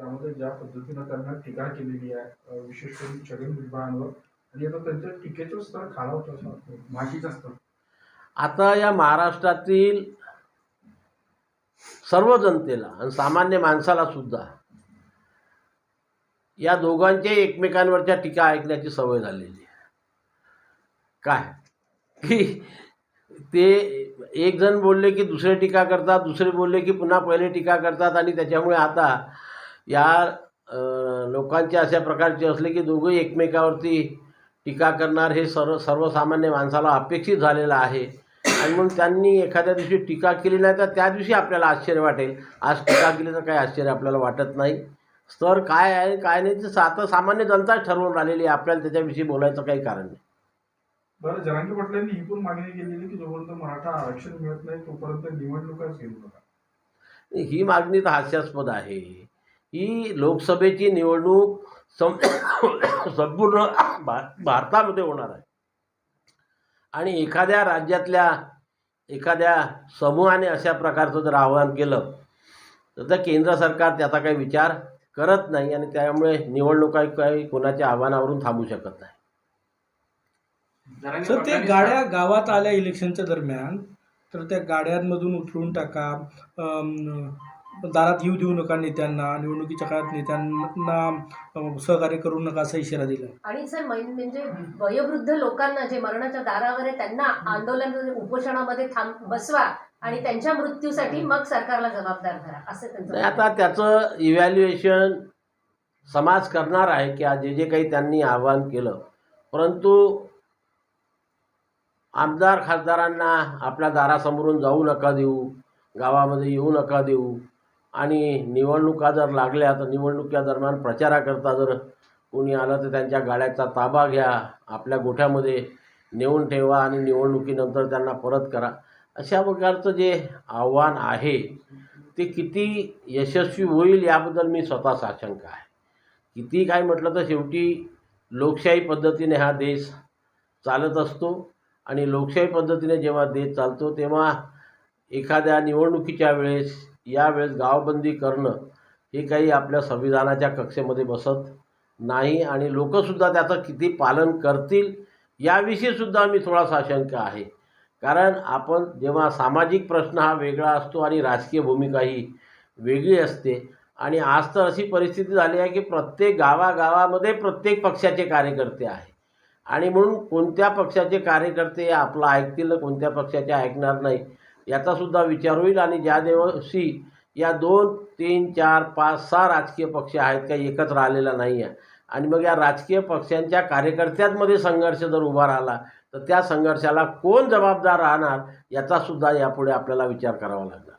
त्यामध्ये ज्या पद्धतीनं त्यांना टीका केलेली आहे विशेष करून छगन भुजबळांवर आणि आता त्यांच्या टीकेचं स्तर खालावतं असं वाटतं भाषेचं स्तर. आता या महाराष्ट्रातील सर्व जनतेला आणि सामान्य माणसाला सुद्धा या दोघांच्या एकमेकांवरच्या टीका ऐकण्याची सवय झालेली आहे. काय? की ते एक जण बोलले की दुसरे टीका करतात दुसरे बोलले की पुन्हा पहिले टीका करतात आणि त्याच्यामुळे आता या लोकांचे अशा प्रकारचे असले की दोघंही एकमेकावरती टीका करणार हे सर्व सर्वसामान्य माणसाला अपेक्षित झालेलं आहे. आणि म्हणून त्यांनी एखाद्या दिवशी टीका केली नाही तर त्या दिवशी आपल्याला आश्चर्य वाटेल. आज टीका केली तर काही आश्चर्य आपल्याला वाटत नाही. स्तर काय आहे काय नाही ते आता सामान्य जनताच ठरवून राहिलेली आहे. आपल्याला त्याच्याविषयी बोलायचं काही कारण नाही. बरं जरांगे पाटलांनी ही पण मागणी केलेली की जोपर्यंत मराठा आरक्षण मिळत नाही तोपर्यंत निवडणुकाच घेऊ नका. ही मागणी तर हास्यास्पद आहे. ही लोकसभेची निवडणूक सं संपूर्ण भा भारतामध्ये होणार आहे. आणि एखाद्या राज्यातल्या एखाद्या समूहाने अशा प्रकारचं जर आवाहन केलं तर त्या केंद्र सरकार त्याचा काही विचार करत नाही आणि त्यामुळे निवडणुका काही कोणाच्या आव्हानावरून थांबू शकत नाही. सर ते गाड्या गावात आल्या इलेक्शनच्या दरम्यान तर त्या गाड्यांमधून उतरून टाका दारात येऊ देऊ नका नेत्यांना निवडणुकीच्या काळात नेत्यांना सहकार्य करू नका असा इशारा दिला. आणि सर मै- म्हणजे वयोवृद्ध लोकांना जे मरणाच्या दारावर आहे त्यांना आंदोलन उपोषणामध्ये थांब बसवा आणि त्यांच्या मृत्यूसाठी मग सरकारला जबाबदार धरा असं त्यांचं आता त्याचं इव्हॅल्युएशन समाज करणार आहे की आज जे जे काही त्यांनी आवाहन केलं. परंतु आमदार खासदारांना आपल्या दारासमोरून जाऊ नका देऊ गावामध्ये येऊ नका देऊ आणि निवडणुका जर लागल्या तर निवडणुकीच्या दरम्यान प्रचाराकरता जर कोणी आलं तर त्यांच्या गाड्याचा ताबा घ्या आपल्या गोठ्यामध्ये नेऊन ठेवा आणि निवडणुकीनंतर त्यांना परत करा. अशा प्रकारचं जे आव्हान आहे ते किती यशस्वी होईल याबद्दल मी स्वतः साशंक आहे. किती काय म्हटलं तर शेवटी लोकशाही पद्धतीने हा देश चालत असतो आणि लोकशाही पद्धतीने जेव्हा देश चालतो तेव्हा एखाद्या निवडणुकीच्या वेळेस यावेळेस गावबंदी करणं हे काही आपल्या संविधानाच्या कक्षेमध्ये बसत नाही आणि लोकंसुद्धा त्याचं किती पालन करतील याविषयीसुद्धा मी थोडासा आशंका आहे. कारण आपण जेव्हा सामाजिक प्रश्न हा वेगळा असतो आणि राजकीय भूमिका ही वेगळी असते आणि आज तर अशी परिस्थिती झाली आहे की प्रत्येक गावागावामध्ये प्रत्येक पक्षाचे कार्यकर्ते आहे आणि म्हणून कोणत्या पक्षाचे कार्यकर्ते आपलं ऐकतील कोणत्या पक्षाचे ऐकणार नाही याचासुद्धा विचार होईल. आणि ज्या दिवशी या दोन तीन चार पाच सहा राजकीय पक्ष आहेत काही एकत्र आलेला नाही आहे आणि मग या राजकीय पक्षांच्या कार्यकर्त्यांमध्ये संघर्ष जर उभा राहिला तर त्या संघर्षाला कोण जबाबदार राहणार याचासुद्धा यापुढे आपल्याला विचार करावा लागणार.